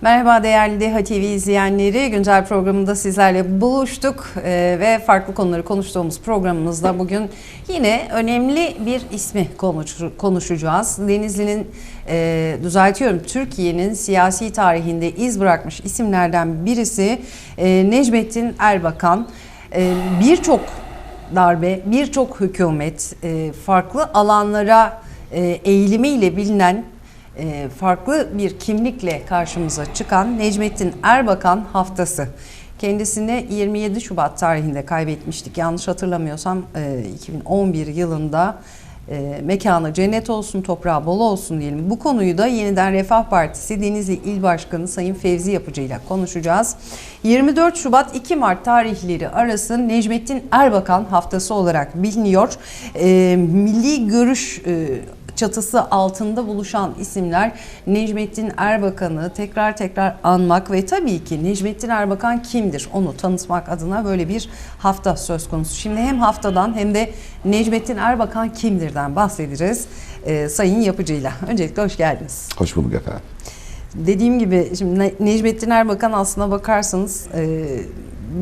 Merhaba değerli DEHA TV izleyenleri. Güncel programında sizlerle buluştuk Ee, ve farklı konuları konuştuğumuz programımızda bugün yine önemli bir ismi konuş- konuşacağız. Denizli'nin, e, düzeltiyorum, Türkiye'nin siyasi tarihinde iz bırakmış isimlerden birisi e, Necmettin Erbakan. E, Birçok darbe, birçok hükümet, e, farklı alanlara e, eğilimiyle bilinen e, farklı bir kimlikle karşımıza çıkan Necmettin Erbakan haftası. Kendisini 27 Şubat tarihinde kaybetmiştik. Yanlış hatırlamıyorsam e, 2011 yılında e, mekanı cennet olsun, toprağı bol olsun diyelim. Bu konuyu da yeniden Refah Partisi Denizli İl Başkanı Sayın Fevzi Yapıcı ile konuşacağız. 24 Şubat 2 Mart tarihleri arası Necmettin Erbakan haftası olarak biliniyor. E, milli görüş e, çatısı altında buluşan isimler Necmettin Erbakan'ı tekrar tekrar anmak ve tabii ki Necmettin Erbakan kimdir onu tanıtmak adına böyle bir hafta söz konusu. Şimdi hem haftadan hem de Necmettin Erbakan kimdirden bahsedeceğiz e, Sayın Yapıcı'yla. Öncelikle hoş geldiniz. Hoş bulduk efendim. Dediğim gibi şimdi Ne- Necmettin Erbakan aslına bakarsanız e,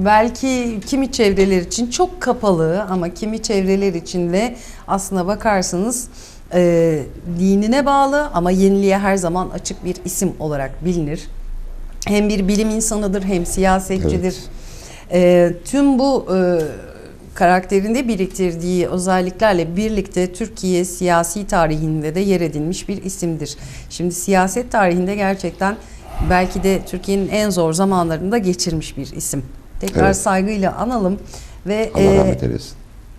belki kimi çevreler için çok kapalı ama kimi çevreler için de aslına bakarsanız e, dinine bağlı ama yeniliğe her zaman açık bir isim olarak bilinir. Hem bir bilim insanıdır hem siyasetçidir. E, tüm bu e, karakterinde biriktirdiği özelliklerle birlikte Türkiye siyasi tarihinde de yer edilmiş bir isimdir. Şimdi siyaset tarihinde gerçekten belki de Türkiye'nin en zor zamanlarında geçirmiş bir isim. Tekrar Evet. saygıyla analım ve Allah e, rahmet eylesin.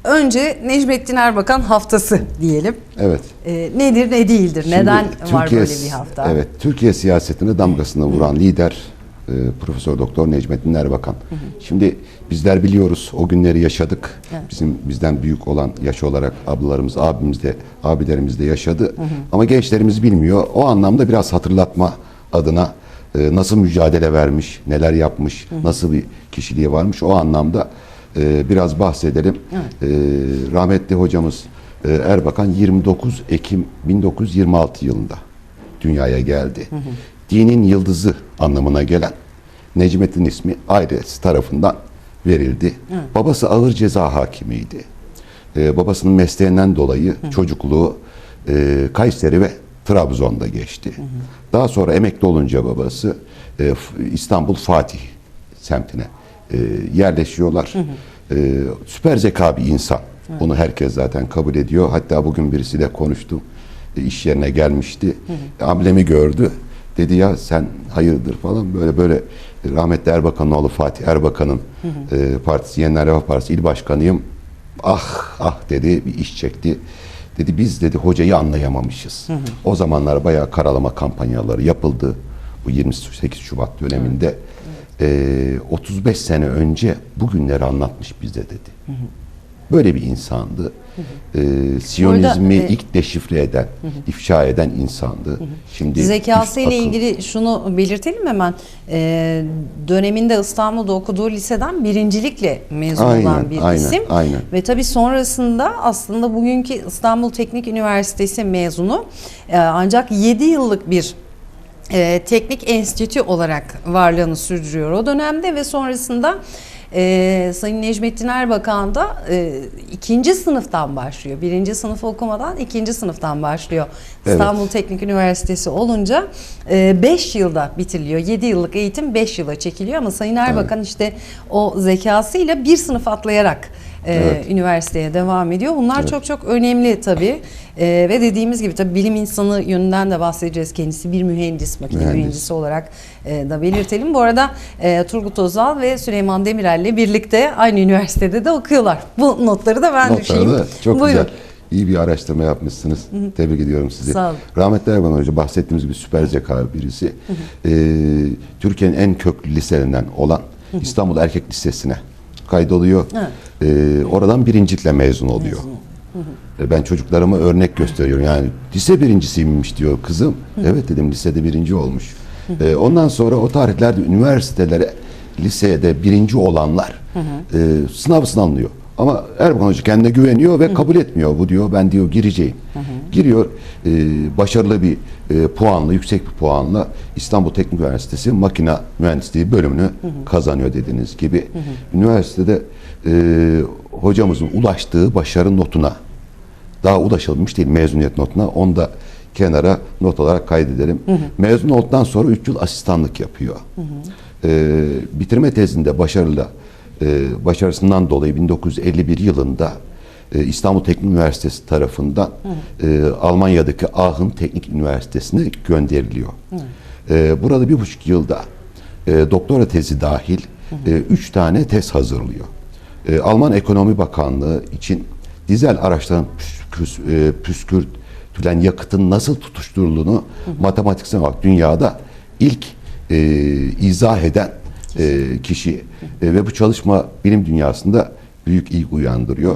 Önce Necmettin Erbakan haftası diyelim. Evet. E, nedir ne değildir? Şimdi Neden var Türkiye- böyle bir hafta? Evet. Türkiye siyasetine damgasını vuran lider e, Profesör Doktor Necmettin Erbakan. Şimdi bizler biliyoruz o günleri yaşadık. Evet. Bizim bizden büyük olan yaş olarak ablalarımız, abimiz de, abilerimiz de yaşadı. Ama gençlerimiz bilmiyor. O anlamda biraz hatırlatma adına e, nasıl mücadele vermiş, neler yapmış, nasıl bir kişiliği varmış o anlamda e, biraz bahsedelim. E, rahmetli hocamız e, Erbakan 29 Ekim 1926 yılında dünyaya geldi. Dinin yıldızı anlamına gelen Necmettin ismi ailesi tarafından verildi. Babası ağır ceza hakimiydi. Ee, babasının mesleğinden dolayı çocukluğu e, Kayseri ve Trabzon'da geçti. Daha sonra emekli olunca babası e, İstanbul Fatih semtine e, yerleşiyorlar. E, süper zeka bir insan. Bunu herkes zaten kabul ediyor. Hatta bugün birisiyle konuştum. E, iş yerine gelmişti. Ablemi gördü. Dedi ya sen hayırdır falan böyle böyle e, rahmetli Erbakan'ın oğlu Fatih Erbakan'ın e, partisi Yeniler Refah Partisi il başkanıyım. Ah ah dedi bir iş çekti. Dedi biz dedi hocayı anlayamamışız. O zamanlar bayağı karalama kampanyaları yapıldı. Bu 28 Şubat döneminde. E, 35 sene önce bugünleri anlatmış bize dedi. Böyle bir insandı. E, Siyonizmi e, ilk deşifre eden, ifşa eden insandı. Şimdi Zekası ile akıl- ilgili şunu belirtelim hemen. Ee, döneminde İstanbul'da okuduğu liseden birincilikle mezun Aynen, olan bir aynen, isim. aynen. Ve tabii sonrasında aslında bugünkü İstanbul Teknik Üniversitesi mezunu Ee, ancak 7 yıllık bir e, teknik enstitü olarak varlığını sürdürüyor o dönemde ve sonrasında e, Sayın Necmettin Erbakan da e, ikinci sınıftan başlıyor. Birinci sınıfı okumadan ikinci sınıftan başlıyor. Evet. İstanbul Teknik Üniversitesi olunca 5 yılda bitiriliyor. 7 yıllık eğitim 5 yıla çekiliyor ama Sayın Erbakan işte o zekasıyla bir sınıf atlayarak e, Evet. üniversiteye devam ediyor. Bunlar çok çok önemli tabii. E, ve dediğimiz gibi tabii bilim insanı yönünden de bahsedeceğiz. Kendisi bir mühendis, makine Mühendis. mühendisi olarak e, da belirtelim. Bu arada e, Turgut Özal ve Süleyman Demirel ile birlikte aynı üniversitede de okuyorlar. Bu notları da ben düşeyim. Notlarda çok Buyurun. güzel. İyi bir araştırma yapmışsınız. Tebrik ediyorum sizi. Sağ olun. Rahmetli Erban Hoca bahsettiğimiz gibi süper zeka birisi. Ee, Türkiye'nin en köklü liselerinden olan İstanbul Erkek Lisesi'ne kaydoluyor. Evet. Ee, oradan birincilikle mezun oluyor. Ee, Ben çocuklarıma örnek gösteriyorum. Yani lise birincisiymiş diyor kızım. Evet dedim lisede birinci olmuş. Ee, ondan sonra o tarihlerde üniversitelere, lisede birinci olanlar e, sınav sınanılıyor. Ama Erbakan Hoca kendine güveniyor ve kabul etmiyor. Bu diyor ben diyor gireceğim. Giriyor e, başarılı bir e, puanla, yüksek bir puanla İstanbul Teknik Üniversitesi Makina Mühendisliği bölümünü kazanıyor dediğiniz gibi. Üniversitede e, hocamızın ulaştığı başarı notuna daha ulaşılmış değil mezuniyet notuna. Onu da kenara not olarak kaydedelim. Mezun olduktan sonra 3 yıl asistanlık yapıyor. Ee, bitirme tezinde başarılı e, başarısından dolayı 1951 yılında e, İstanbul Teknik Üniversitesi tarafından e, Almanya'daki Aachen Teknik Üniversitesi'ne gönderiliyor. E, burada bir buçuk yılda e, doktora tezi dahil e, üç tane tez hazırlıyor. E, Alman Ekonomi Bakanlığı için dizel araçların püskürs, e, püskürtülen yakıtın nasıl tutuşturulduğunu matematiksel olarak dünyada ilk izah eden e, kişi E, ve bu çalışma bilim dünyasında büyük ilgi uyandırıyor.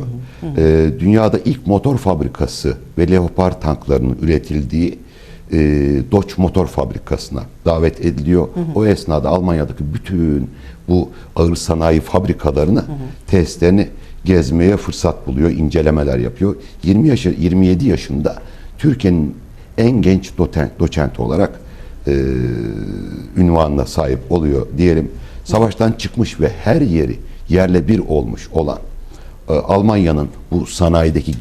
E, dünyada ilk motor fabrikası ve Leopard tanklarının üretildiği e, Dodge Motor Fabrikası'na davet ediliyor. O esnada Almanya'daki bütün bu ağır sanayi fabrikalarını, testlerini gezmeye fırsat buluyor, incelemeler yapıyor. 20 yaşı 27 yaşında Türkiye'nin en genç doten, doçenti olarak e, ünvanına sahip oluyor diyelim. Savaştan çıkmış ve her yeri yerle bir olmuş olan e, Almanya'nın bu sanayideki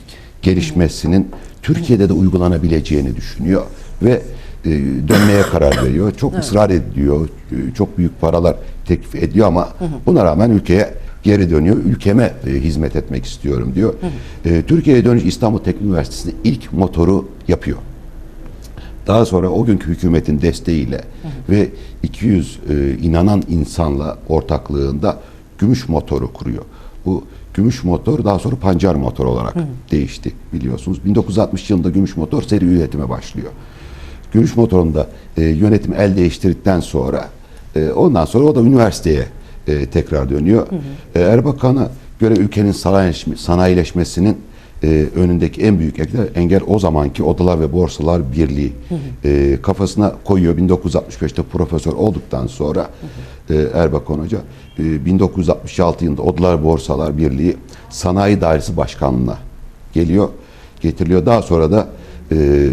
gelişmesinin Türkiye'de de uygulanabileceğini düşünüyor ve e, dönmeye karar veriyor. Çok ısrar ediyor. e, Çok büyük paralar teklif ediyor ama buna rağmen ülkeye geri dönüyor. Ülkeme e, hizmet etmek istiyorum diyor. E, Türkiye'ye dönüş İstanbul Teknik Üniversitesi'nde ilk motoru yapıyor. Daha sonra o günkü hükümetin desteğiyle ve 200 e, inanan insanla ortaklığında gümüş motoru kuruyor. Bu gümüş motor daha sonra pancar motor olarak değişti biliyorsunuz. 1960 yılında gümüş motor seri üretime başlıyor. Gümüş motorunda e, yönetim el değiştirdikten sonra e, ondan sonra o da üniversiteye e, tekrar dönüyor. E, Erbakan'a göre ülkenin sanayileşme- sanayileşmesinin e, önündeki en büyük engel, o zamanki Odalar ve Borsalar Birliği e, kafasına koyuyor. 1965'te profesör olduktan sonra e, Erbakan Hoca e, 1966 yılında Odalar Borsalar Birliği Sanayi Dairesi Başkanlığı'na geliyor, getiriliyor. Daha sonra da e,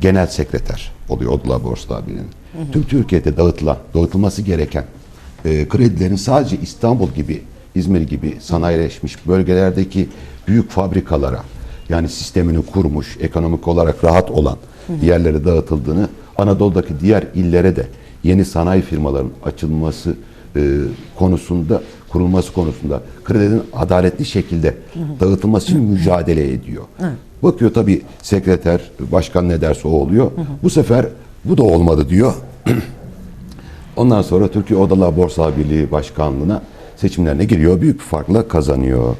genel sekreter oluyor Odalar Borsalar Birliği'nin. Tüm Türkiye'de dağıtılan, dağıtılması gereken e, kredilerin sadece İstanbul gibi, İzmir gibi sanayileşmiş bölgelerdeki büyük fabrikalara yani sistemini kurmuş, ekonomik olarak rahat olan yerlere dağıtıldığını, Anadolu'daki diğer illere de yeni sanayi firmaların açılması e, konusunda, kurulması konusunda kredinin adaletli şekilde dağıtılması için mücadele ediyor. Bakıyor tabii sekreter, başkan ne derse o oluyor. Bu sefer bu da olmadı diyor. Ondan sonra Türkiye Odalar Borsa Birliği Başkanlığı'na seçimlerine giriyor. Büyük bir farkla kazanıyor.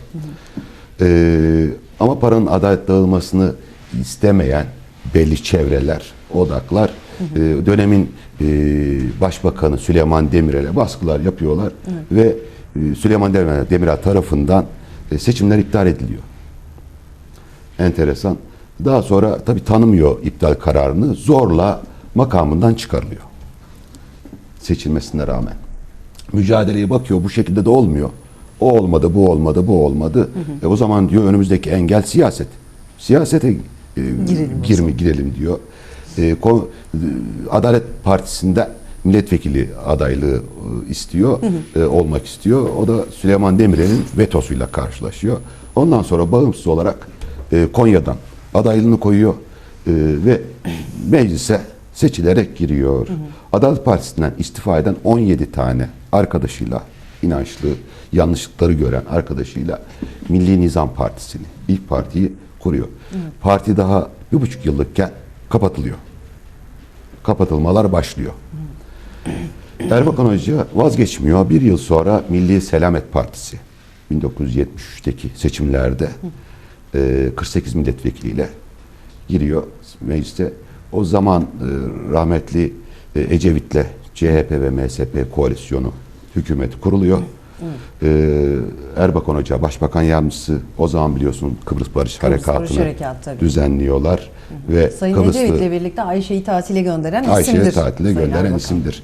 Ee, ama paranın adalet dağılmasını istemeyen belli çevreler, odaklar e, dönemin e, Başbakanı Süleyman Demirel'e baskılar yapıyorlar ve e, Süleyman Demirel, Demirel tarafından e, seçimler iptal ediliyor. Enteresan. Daha sonra tabii tanımıyor iptal kararını. Zorla makamından çıkarılıyor. Seçilmesine rağmen. Mücadeleye bakıyor bu şekilde de olmuyor. O olmadı, bu olmadı, bu olmadı. E o zaman diyor önümüzdeki engel siyaset. Siyasete e, Girelim girme, girelim diyor. E, ko- e, Adalet Partisi'nde milletvekili adaylığı e, istiyor, e, olmak istiyor. O da Süleyman Demirel'in vetosuyla karşılaşıyor. Ondan sonra bağımsız olarak e, Konya'dan adaylığını koyuyor e, ve meclise seçilerek giriyor. Adalet Partisi'nden istifa eden 17 tane arkadaşıyla inançlı, yanlışlıkları gören arkadaşıyla Milli Nizam Partisi'ni, ilk partiyi kuruyor. Parti daha bir buçuk yıllıkken kapatılıyor. Kapatılmalar başlıyor. Erbakan Hoca vazgeçmiyor. Bir yıl sonra Milli Selamet Partisi 1973'teki seçimlerde e, 48 milletvekiliyle giriyor mecliste. O zaman e, rahmetli e, Ecevit'le CHP ve MSP koalisyonu hükümeti kuruluyor. E, Erbakan Hoca Başbakan Yardımcısı o zaman biliyorsun Kıbrıs Barış Kıbrıs Barış Harekatı'nı Harekatı tabii. düzenliyorlar ve Sayın Kıbrıslı Ecevit'le birlikte Ayşe'yi tatile gönderen Ayşe'yi isimdir. tatile Sayın gönderen Erbakan. isimdir.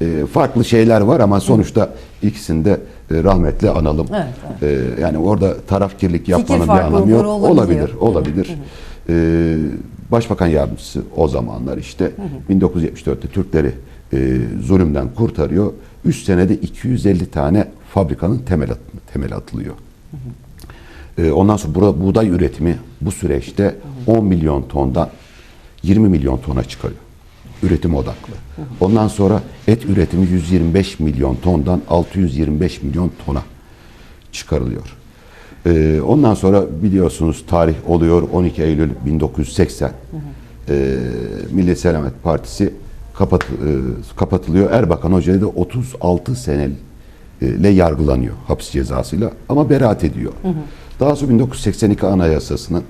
E, farklı şeyler var ama sonuçta ikisini de e, rahmetle analım. Evet, E, yani orada tarafkirlik yapmanın bir farklılıkları anlamı yok. olabiliyor. Olabilir, olabilir. E, Başbakan yardımcısı o zamanlar işte 1974'te Türkleri e, zulümden kurtarıyor. 3 senede 250 tane fabrikanın temel, at- temel atılıyor. E, ondan sonra bura, buğday üretimi bu süreçte 10 milyon tondan 20 milyon tona çıkarıyor. Üretim odaklı. Ondan sonra et üretimi 125 milyon tondan 625 milyon tona çıkarılıyor. E, ondan sonra biliyorsunuz tarih oluyor 12 Eylül 1980. E, Milli Selamet Partisi kapat, e, kapatılıyor. Erbakan Hoca da 36 seneyle yargılanıyor hapis cezasıyla ama beraat ediyor. Daha sonra 1982 Anayasası'nın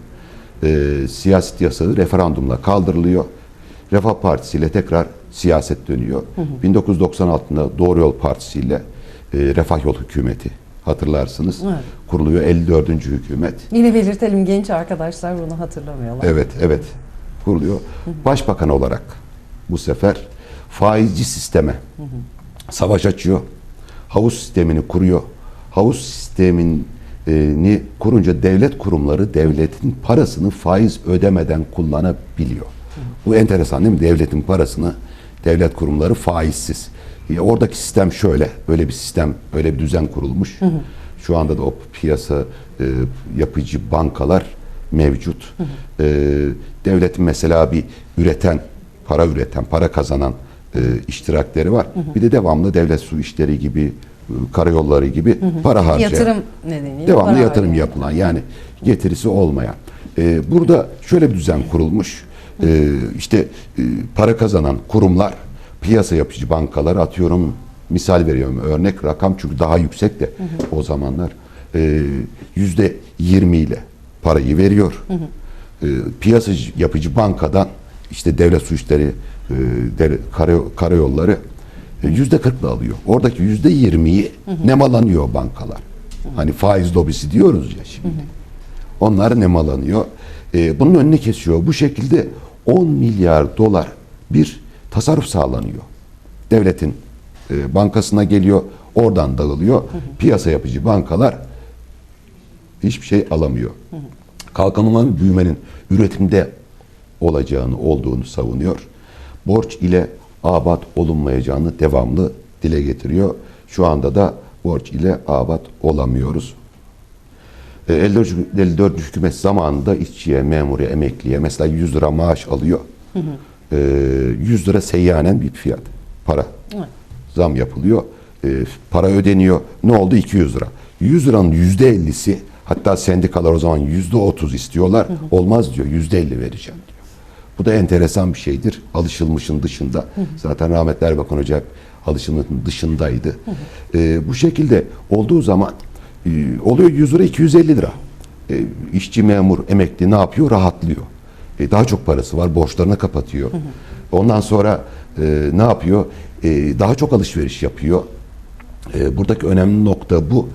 e, siyaset yasağı referandumla kaldırılıyor. Refah Partisi ile tekrar siyaset dönüyor. 1996'da Doğru Yol Partisi ile e, Refah Yol Hükümeti hatırlarsınız. Evet. Kuruluyor 54. hükümet. Yine belirtelim genç arkadaşlar bunu hatırlamıyorlar. Evet, evet. Kuruluyor. Başbakan olarak bu sefer faizci sisteme savaş açıyor. Havuz sistemini kuruyor. Havuz sistemini kurunca devlet kurumları devletin parasını faiz ödemeden kullanabiliyor. Bu enteresan değil mi? Devletin parasını devlet kurumları faizsiz. Ya oradaki sistem şöyle, böyle bir sistem, böyle bir düzen kurulmuş. Şu anda da o piyasa e, yapıcı bankalar mevcut. E, devletin mesela bir üreten, para üreten, para kazanan e, iştirakleri var. Bir de devamlı devlet su işleri gibi, e, karayolları gibi para harcayan. Yatırım nedeniyle. Devamlı para yatırım harcayan. yapılan yani getirisi olmayan. Ee, burada şöyle bir düzen kurulmuş. Ee, işte e, para kazanan kurumlar, piyasa yapıcı bankalar atıyorum misal veriyorum örnek rakam çünkü daha yüksek de o zamanlar e, yüzde yirmi ile parayı veriyor. E, piyasa yapıcı bankadan işte devlet su işleri, e, karayolları e, yüzde kırkla alıyor. Oradaki yüzde yirmiyi nemalanıyor bankalar. Hani faiz lobisi diyoruz ya şimdi. Onlar nemalanıyor. E, bunun önüne kesiyor. Bu şekilde 10 milyar dolar bir tasarruf sağlanıyor. Devletin e, bankasına geliyor, oradan dağılıyor. Piyasa yapıcı bankalar hiçbir şey alamıyor. Kalkınmanın büyümenin üretimde olacağını olduğunu savunuyor. Borç ile abat olunmayacağını devamlı dile getiriyor. Şu anda da borç ile abat olamıyoruz. E, 54, 54 hükümet zamanında işçiye, memuriye, emekliye mesela 100 lira maaş alıyor. E, 100 lira seyyanen bir fiyat. Para. Evet. Zam yapılıyor. E, para ödeniyor. Ne oldu? 200 lira. 100 liranın %50'si hatta sendikalar o zaman %30 istiyorlar. Olmaz diyor. %50 vereceğim. Bu da enteresan bir şeydir. Alışılmışın dışında. Zaten rahmetli Erbakan Hoca alışılmışın dışındaydı. E, bu şekilde olduğu zaman e, oluyor 100 lira 250 lira. E, işçi, memur, emekli ne yapıyor? Rahatlıyor. E, daha çok parası var. Borçlarını kapatıyor. Ondan sonra e, ne yapıyor? E, daha çok alışveriş yapıyor. E, buradaki önemli nokta bu.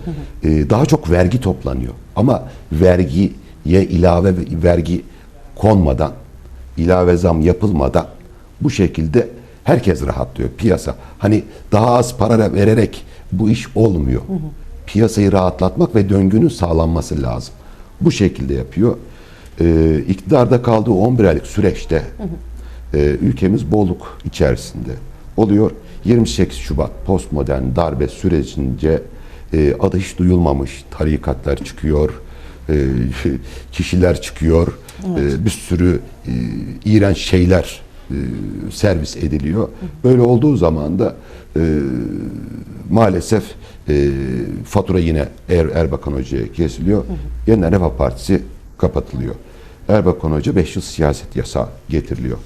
E, daha çok vergi toplanıyor. Ama vergiye ilave vergi konmadan, ilave zam yapılmadan bu şekilde herkes rahatlıyor piyasa. Hani daha az para vererek bu iş olmuyor. Piyasayı rahatlatmak ve döngünün sağlanması lazım. Bu şekilde yapıyor. E, iktidarda kaldığı 11 aylık süreçte e, ülkemiz bolluk içerisinde oluyor. 28 Şubat postmodern darbe sürecince e, adı hiç duyulmamış tarikatlar çıkıyor, kişiler çıkıyor, e, bir sürü e, iğrenç şeyler e, servis ediliyor. Böyle olduğu zaman da e, maalesef e, fatura yine Er, Erbakan Hoca'ya kesiliyor. Yeniden Refah Partisi kapatılıyor. Erbakan Hoca 5 yıl siyaset yasağı getiriliyor.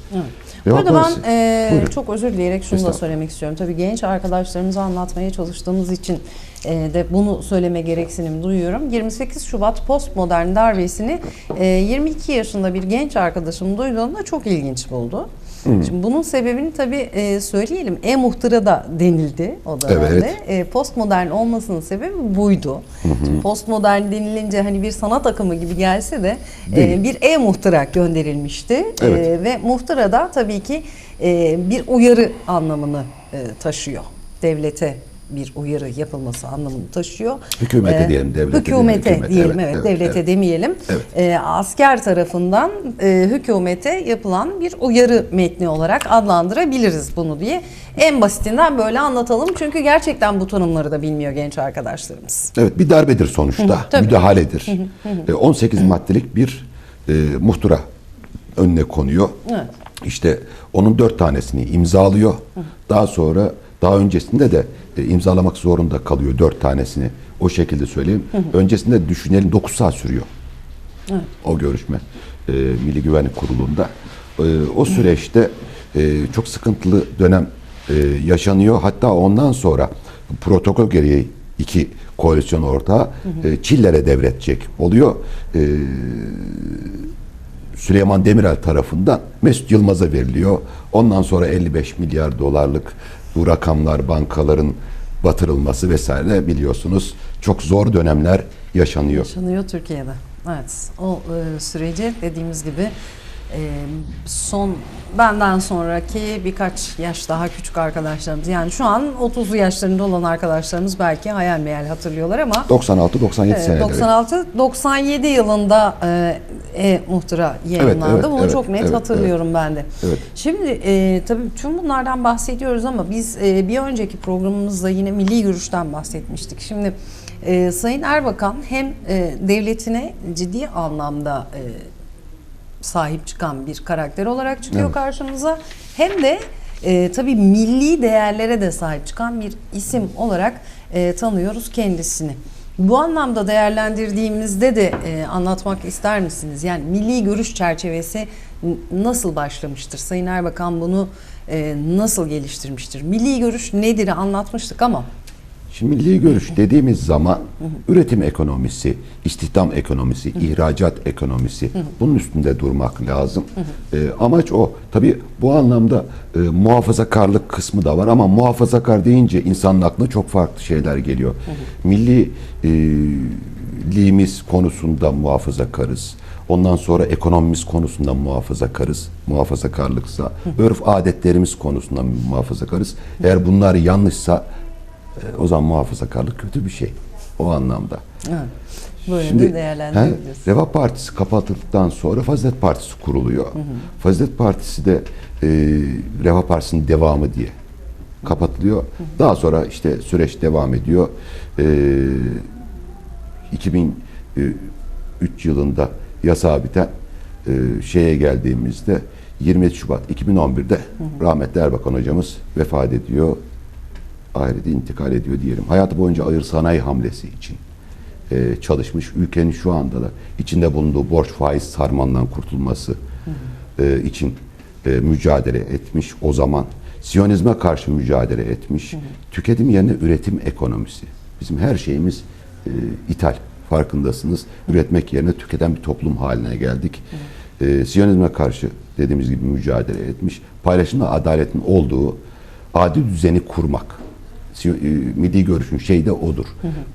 Refah Burada ben e, Buyurun. çok özür dileyerek şunu da söylemek istiyorum. Tabii genç arkadaşlarımıza anlatmaya çalıştığımız için e, de bunu söyleme gereksinim duyuyorum. 28 Şubat postmodern darbesini e, 22 yaşında bir genç arkadaşım duyduğunda çok ilginç buldu. Şimdi bunun sebebini tabii e, söyleyelim. E-muhtıra da denildi o dönemde. Evet. E, postmodern olmasının sebebi buydu. Şimdi postmodern denilince hani bir sanat akımı gibi gelse de e, Değil. bir e-muhtıra gönderilmişti. Evet. E, ve muhtıra da tabii ki e, bir uyarı anlamını e, taşıyor. Devlete bir uyarı yapılması anlamını taşıyor. Hükümete diyelim, devlete Hükümete hükümet. diyelim, Evet, evet, evet, devlete evet. demeyelim. Evet. E, asker tarafından e, hükümete yapılan bir uyarı metni olarak adlandırabiliriz bunu diye. En basitinden böyle anlatalım. Çünkü gerçekten bu tanımları da bilmiyor genç arkadaşlarımız. Evet bir darbedir sonuçta. müdahaledir. E, 18 maddelik bir e, muhtıra önüne konuyor. Evet. İşte onun dört tanesini imzalıyor. Daha sonra daha öncesinde de e, imzalamak zorunda kalıyor dört tanesini. O şekilde söyleyeyim. Öncesinde düşünelim 9 saat sürüyor. O görüşme e, Milli Güvenlik Kurulu'nda. E, o süreçte e, çok sıkıntılı dönem e, yaşanıyor. Hatta ondan sonra protokol gereği iki koalisyon ortağı e, Çiller'e devredecek oluyor. E, Süleyman Demirel tarafından Mesut Yılmaz'a veriliyor. Ondan sonra 55 milyar dolarlık bu rakamlar bankaların batırılması vesaire biliyorsunuz çok zor dönemler yaşanıyor. Yaşanıyor Türkiye'de. Evet. O e, süreci dediğimiz gibi son benden sonraki birkaç yaş daha küçük arkadaşlarımız yani şu an 30'lu yaşlarında olan arkadaşlarımız belki hayal meyal hatırlıyorlar ama 96-97 Evet, seneleri. 96 97 yılında e, e muhtıra yayınlandı. evet, Bunu evet, çok net evet, hatırlıyorum ben de. Evet. Şimdi e, tabii tüm bunlardan bahsediyoruz ama biz e, bir önceki programımızda yine milli görüşten bahsetmiştik. Şimdi e, Sayın Erbakan hem e, devletine ciddi anlamda e, sahip çıkan bir karakter olarak çıkıyor Evet. karşımıza. Hem de e, tabii milli değerlere de sahip çıkan bir isim olarak e, tanıyoruz kendisini. Bu anlamda değerlendirdiğimizde de e, anlatmak ister misiniz? Yani milli görüş çerçevesi nasıl başlamıştır? Sayın Erbakan bunu e, nasıl geliştirmiştir? Milli görüş nedir anlatmıştık ama Şimdi milli görüş dediğimiz zaman üretim ekonomisi, istihdam ekonomisi, ihracat ekonomisi bunun üstünde durmak lazım. Ee, amaç o. Tabii bu anlamda e, muhafazakarlık kısmı da var ama muhafazakar deyince insanın aklına çok farklı şeyler geliyor. Milli e, liğimiz konusunda muhafazakarız. Ondan sonra ekonomimiz konusunda muhafazakarız. Muhafazakarlıksa, örf adetlerimiz konusunda muhafazakarız. Eğer bunlar yanlışsa e, o zaman muhafazakarlık kötü bir şey. O anlamda. evet, böyle Şimdi de değerlendirebiliriz. he, Refah Partisi kapatıldıktan sonra Fazilet Partisi kuruluyor. Fazilet Partisi de e, Refah Partisi'nin devamı diye kapatılıyor. Daha sonra işte süreç devam ediyor. E, 2003 yılında yasağı biten e, şeye geldiğimizde 27 Şubat 2011'de rahmetli Erbakan hocamız vefat ediyor. Ahirete intikal ediyor diyelim. Hayatı boyunca ağır sanayi hamlesi için e, çalışmış. Ülkenin şu anda da içinde bulunduğu borç faiz sarmandan kurtulması e, için e, mücadele etmiş. O zaman Siyonizme karşı mücadele etmiş. Tüketim yerine üretim ekonomisi. Bizim her şeyimiz e, ithal. Farkındasınız. Üretmek yerine tüketen bir toplum haline geldik. E, Siyonizme karşı dediğimiz gibi mücadele etmiş. Paylaşımda adaletin olduğu adil düzeni kurmak. E, milli görüşün şeyi de odur.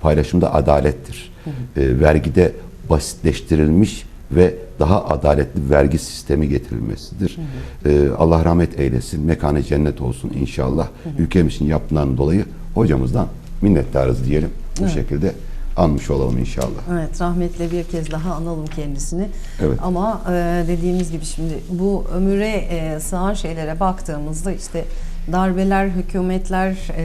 Paylaşımda adalettir. E, vergide basitleştirilmiş ve daha adaletli vergi sistemi getirilmesidir. E, Allah rahmet eylesin, mekanı cennet olsun inşallah. Ülkemiz için yapılan dolayı hocamızdan minnettarız diyelim. Bu şekilde anmış olalım inşallah. Evet rahmetle bir kez daha analım kendisini. Evet. Ama e, dediğimiz gibi şimdi bu ömüre e, sığan şeylere baktığımızda işte darbeler, hükümetler e,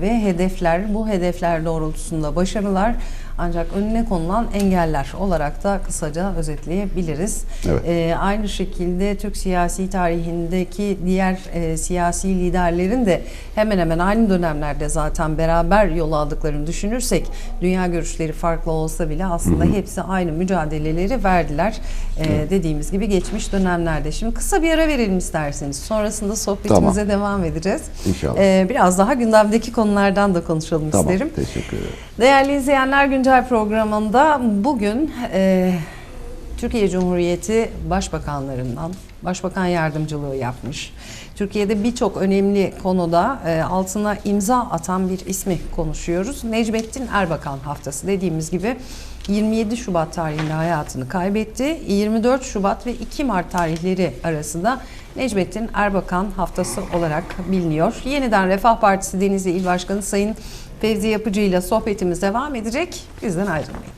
ve hedefler, bu hedefler doğrultusunda başarılar ancak önüne konulan engeller olarak da kısaca özetleyebiliriz. Evet. E, aynı şekilde Türk siyasi tarihindeki diğer e, siyasi liderlerin de hemen hemen aynı dönemlerde zaten beraber yol aldıklarını düşünürsek dünya görüşleri farklı olsa bile aslında hepsi aynı mücadeleleri verdiler. E, dediğimiz gibi geçmiş dönemlerde. Şimdi kısa bir ara verelim isterseniz. Sonrasında sohbetimize Tamam. devam edeceğiz. İnşallah. E, biraz daha gündemdeki konulardan da konuşalım Tamam. isterim. Teşekkür ederim. Değerli izleyenler güncel programında bugün e, Türkiye Cumhuriyeti Başbakanlarından Başbakan yardımcılığı yapmış. Türkiye'de birçok önemli konuda e, altına imza atan bir ismi konuşuyoruz. Necmettin Erbakan haftası dediğimiz gibi 27 Şubat tarihinde hayatını kaybetti. 24 Şubat ve 2 Mart tarihleri arasında Necmettin Erbakan haftası olarak biliniyor. Yeniden Refah Partisi Denizli İl Başkanı Sayın Fevzi Yapıcı ile sohbetimiz devam edecek. Bizden ayrılmayın.